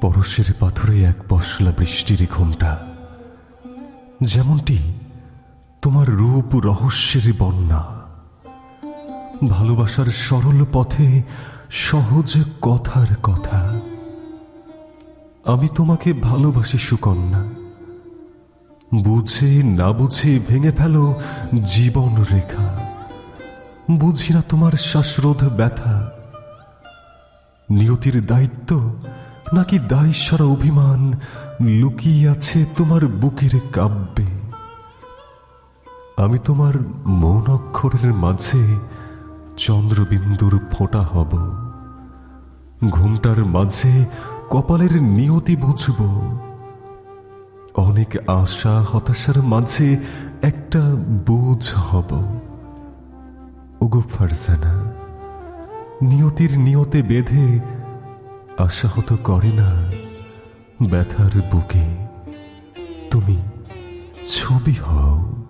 পরশের পাথরে এক পশলা বৃষ্টির ঘোমটা। যেমনটি তোমার রূপ রহস্যের বন্যা। ভালোবাসার সরল পথে সহজ কথার কথা। আমি তোমাকে ভালোবাসি, সুকন্যা। বুঝে না বুঝে ভেঙে ফেলো জীবন রেখা। বুঝি না তোমার শ্বাসরোধ ব্যথা। নিয়তির দায়িত্ব নাকি দায়সারা অভিমান লুকিয়ে আছে তোমার বুকের কাব্যে? আমি তোমার মৌন অক্ষরের মাঝে চন্দ্রবিন্দুর ফোঁটা হব। ঘুমটার মাঝে কপালের নিয়তি বুঝব। অনেক আশা হতাশার মাঝে একটা বোঝ হব। ওগো ফারজানা, নিয়তির নিয়তে বেঁধে আশাহত করে না ব্যথার বুকে। তুমি ছবি হও।